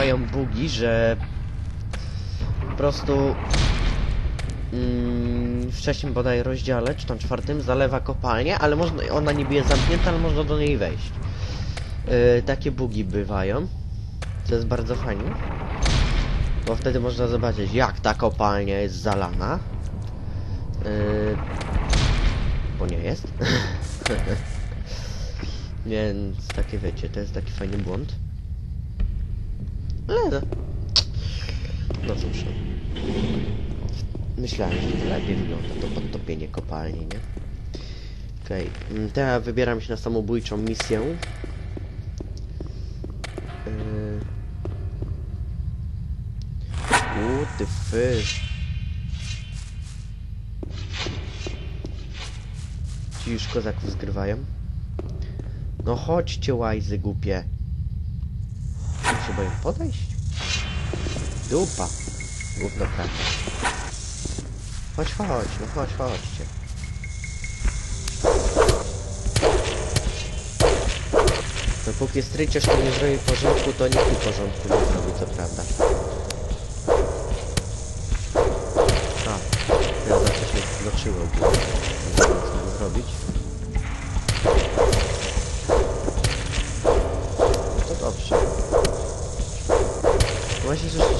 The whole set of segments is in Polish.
bywają bugi, że po prostu mm, w trzecim bodaj rozdziale, czy tam czwartym, zalewa kopalnię, ale można, ona niby jest zamknięta, ale można do niej wejść. Yy, takie bugi bywają, co jest bardzo fajne. Bo wtedy można zobaczyć, jak ta kopalnia jest zalana. Yy, bo nie jest. Więc takie wiecie, to jest taki fajny błąd. Ale no. Cóż. Myślałem, że to lepiej wygląda to podtopienie kopalni, nie? Okej, okay. teraz wybieram się na samobójczą misję. Yy... What the fish? Ci już kozaków zgrywają. No chodźcie łajzy głupie. Boję podejść? Dupa. Gówno prawda. Chodź, chodź, no chodź, chodźcie. Dopóki stryciarz tu nie zrobi porządku, to nikt mi porządku nie zrobi, co prawda. A, ja za coś. Nie wiem, co zrobić. To dobrze.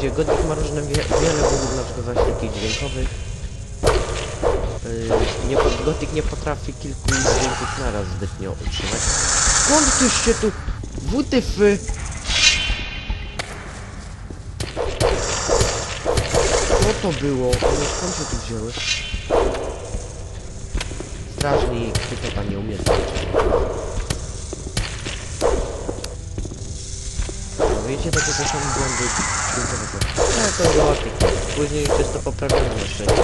Słyszycie, Godnik ma różne wie wiele bugów, na przykład właśnie takich dźwiękowych. Yy, nie, nie potrafi kilku dźwięków naraz zbytnio utrzymać. Skąd tyście tu? WTF? Co to było? One skąd się tu wzięły? Strażnik, ty tam nie walczyć. Wiecie, takie to są błędy dźwiękowe. Ale to Gothic. Później już jest to poprawione na szczęście.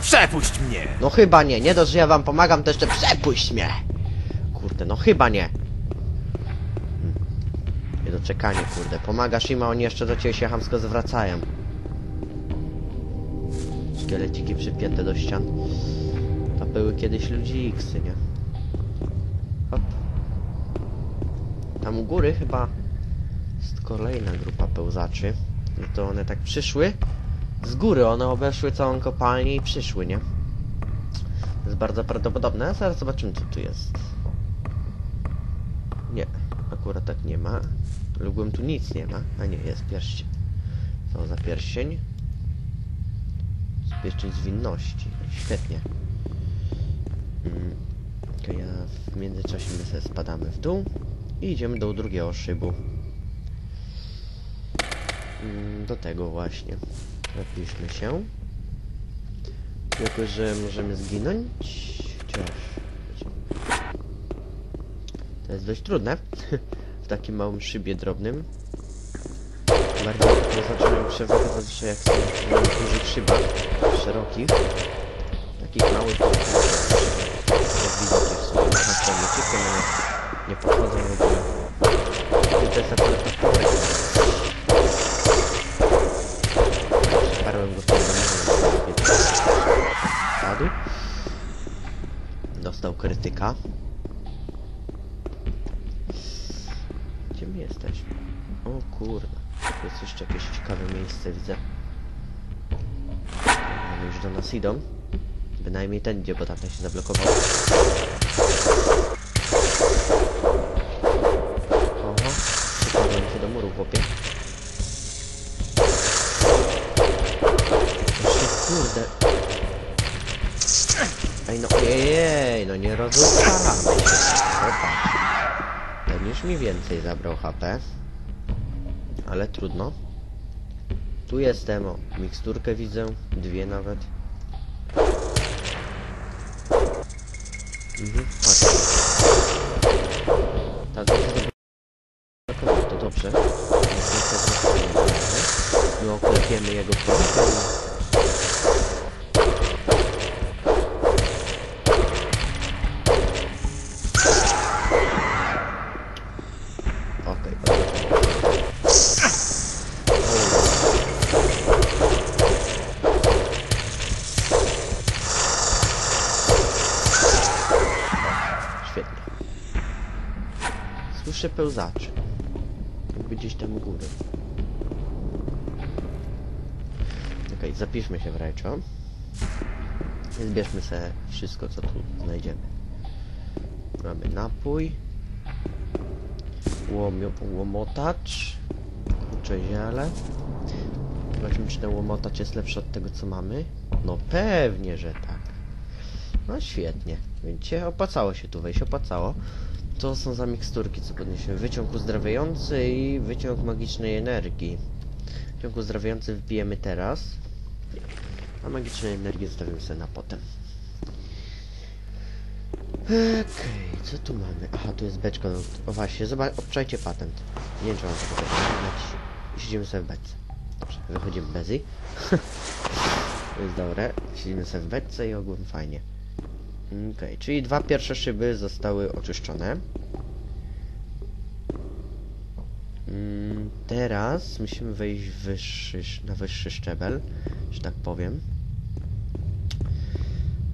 Przepuść mnie! No chyba nie, nie dość, że ja wam pomagam, to jeszcze przepuść mnie! Kurde, no chyba nie. Hmm. Niedoczekanie, kurde. Pomagasz im, a oni jeszcze do ciebie się chamsko zwracają. Szkieleciki przypięte do ścian. Były kiedyś ludzi X, nie? Hop. Tam u góry chyba jest kolejna grupa pełzaczy. No to one tak przyszły. Z góry one obeszły całą kopalnię i przyszły, nie? To jest bardzo prawdopodobne. Zaraz zobaczymy, co tu jest. Nie, akurat tak nie ma. Lubym tu nic nie ma. A nie, jest pierścień. Co za pierścień? Pierścień zwinności. Świetnie. Ja w międzyczasie my sobie spadamy w dół i idziemy do drugiego szybu. Mm, Do tego właśnie. Napiszmy się. Jako, że możemy zginąć. Chociaż... To jest dość trudne. w takim małym szybie drobnym. Bardziej to zacząłem przewagę zazwyczaj jak są w dużych szybach, szerokich. Takich małych, to jak widzicie w sumie, można sobie tylko one nie podchodzą w ogóle. To jest akurat podporek. Parłem go domu. Padł. Dostał krytyka. Gdzie my jesteśmy? O kurwa. Tu jest jeszcze jakieś ciekawe miejsce, widzę. Mamy już do nas idą. Bynajmniej ten idzie, bo tamten się zablokował. Chłopie. Jeszcze kurde. Ej no ojej, no nie rozrzucamy się. Ten już mi więcej zabrał HP. Ale trudno. Tu jestem, o. Miksturkę widzę. Dwie nawet. Mhm, patrz. Tak, pewno kopiemy jego platformę. Słyszę. Jakby gdzieś tam u góry. Okej, zapiszmy się w rajczo. I zbierzmy sobie wszystko, co tu znajdziemy. Mamy napój. Łomio, łomotacz. Kurcze ziele. Zobaczmy, czy ten łomotacz jest lepszy od tego, co mamy. No pewnie, że tak. No świetnie. Widzicie, opłacało się tu wejść, opłacało. To są za miksturki, co podniesiemy. Wyciąg uzdrawiający i wyciąg magicznej energii. Wyciąg uzdrawiający wbijemy teraz. A magicznej energii zostawimy sobie na potem. Okej, co tu mamy? Aha, tu jest beczka. No, o właśnie, zobacz, obczajcie patent. Nie wiem, czy mam tego wyglądać. Siedzimy sobie w beczce. Dobrze, wychodzimy bez jej. to jest dobre. Siedzimy sobie w beczce i ogólnie fajnie. Okej, czyli dwa pierwsze szyby zostały oczyszczone. Mm, Teraz musimy wejść wyższy, na wyższy szczebel, że tak powiem.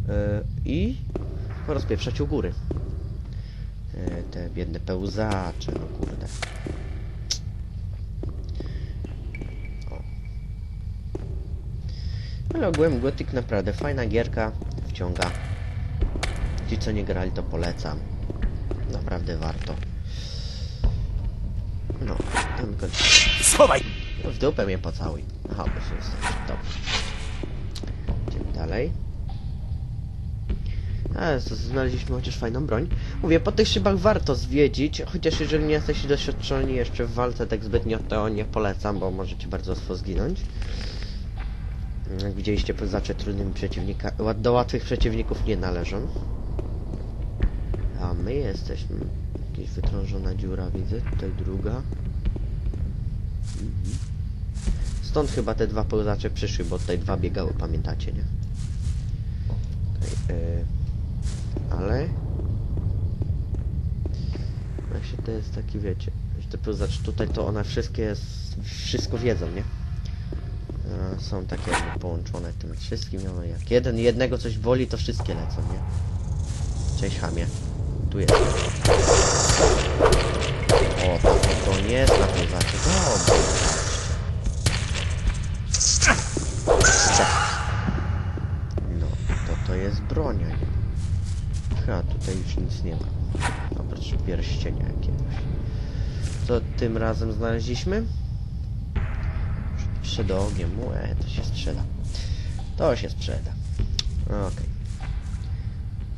Yy, I porozpieprzać u góry. Yy, te biedne pełzacze, no kurde. O. Ale ogółem Gothic naprawdę fajna gierka, wciąga. Ci co nie grali to polecam. Naprawdę warto. Tam go... Schowaj! W dupę mnie pocałuj. Aha, się jest. Dobrze. Idziemy dalej. A, znaleźliśmy chociaż fajną broń. Mówię, po tych szybach warto zwiedzić, chociaż jeżeli nie jesteście doświadczeni jeszcze w walce tak zbytnio, to nie polecam, bo możecie bardzo łatwo zginąć. Jak widzieliście, pozacze trudnymi przeciwnika, do łatwych przeciwników nie należą. A my jesteśmy. Jakaś wytrążona dziura widzę, tutaj druga. Mhm. Stąd chyba te dwa pełzacze przyszły, bo tutaj dwa biegały, pamiętacie, nie? Okej, y, ale... Właśnie to jest taki, wiecie, że te pełzacze tutaj to one wszystkie, wszystko wiedzą, nie? E, Są takie jakby połączone tym wszystkim, one jak jeden jednego coś woli, to wszystkie lecą, nie? Cześć, chamie. Tu jest. To, nie jest na. No, to to jest bronia. Ha, tutaj już nic nie ma. Oprócz pierścienia jakiegoś. Co tym razem znaleźliśmy? Przedoogiem. Łe, to się sprzeda. To się sprzeda. Okej.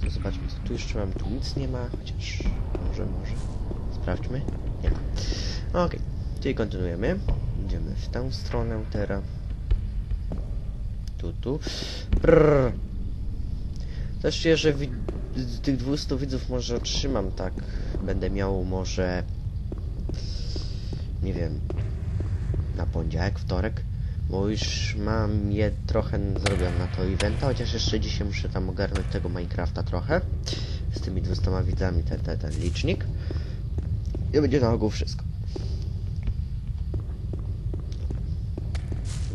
To zobaczmy, co tu jeszcze mam. Tu nic nie ma, chociaż może, może. Sprawdźmy. Nie ma. Okej, czyli kontynuujemy. Idziemy w tę stronę teraz. Tu, tu. Prrr. Też czuję, że z tych 200 widzów może otrzymam tak. Będę miał może... Nie wiem... Na poniedziałek, wtorek. Bo już mam je trochę zrobione na to eventa, chociaż jeszcze dzisiaj muszę tam ogarnąć tego Minecrafta trochę. Z tymi 200 widzami, ten, ten, ten licznik. I będzie na ogół wszystko.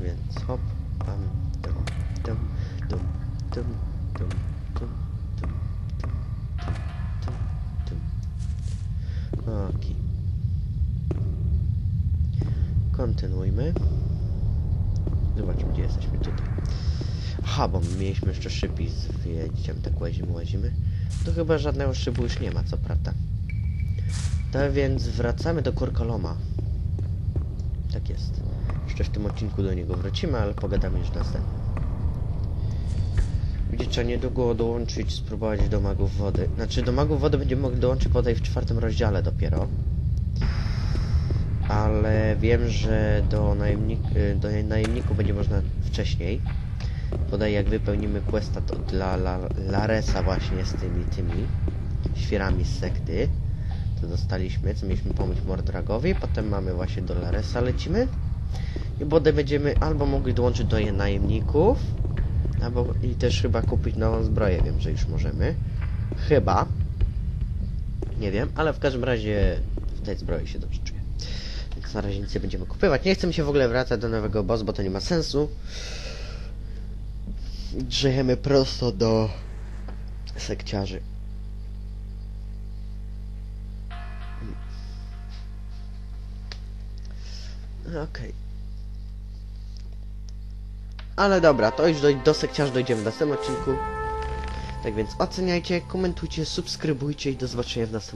Więc hop, pam, tum, tum, tum, tum, tum, tum, tum, tum, tum, tum, tum. Okej. Kontynuujmy. Zobaczmy, gdzie jesteśmy tutaj. Aha, bo my mieliśmy jeszcze szybi zwiedzić, tak łazimy, łazimy. To chyba żadnego szybu już nie ma, co prawda. To więc wracamy do Korkoloma. Tak jest. Jeszcze w tym odcinku do niego wrócimy, ale pogadamy już następnym. Widzicie, trzeba niedługo dołączyć, spróbować do magów wody. Znaczy, do magów wody będziemy mogli dołączyć podaj w czwartym rozdziale dopiero. Ale wiem, że do, najemnik do najemników będzie można wcześniej. Podaj jak wypełnimy questa to dla La Laresa właśnie z tymi, tymi świerami z sekty. To dostaliśmy, co mieliśmy pomóc Mordragowi. Potem mamy właśnie do Laresa lecimy. I potem będziemy albo mogli dołączyć do najemników, albo i też chyba kupić nową zbroję. Wiem, że już możemy. Chyba. Nie wiem, ale w każdym razie w tej zbroi się dobrze czuję. Więc na razie nic nie będziemy kupywać. Nie chcę mi się w ogóle wracać do nowego boss, bo to nie ma sensu. Drzejemy prosto do sekciarzy. Okej. Ale dobra, to już do, do sekciarz dojdziemy w następnym odcinku. Tak więc oceniajcie, komentujcie, subskrybujcie i do zobaczenia w następnym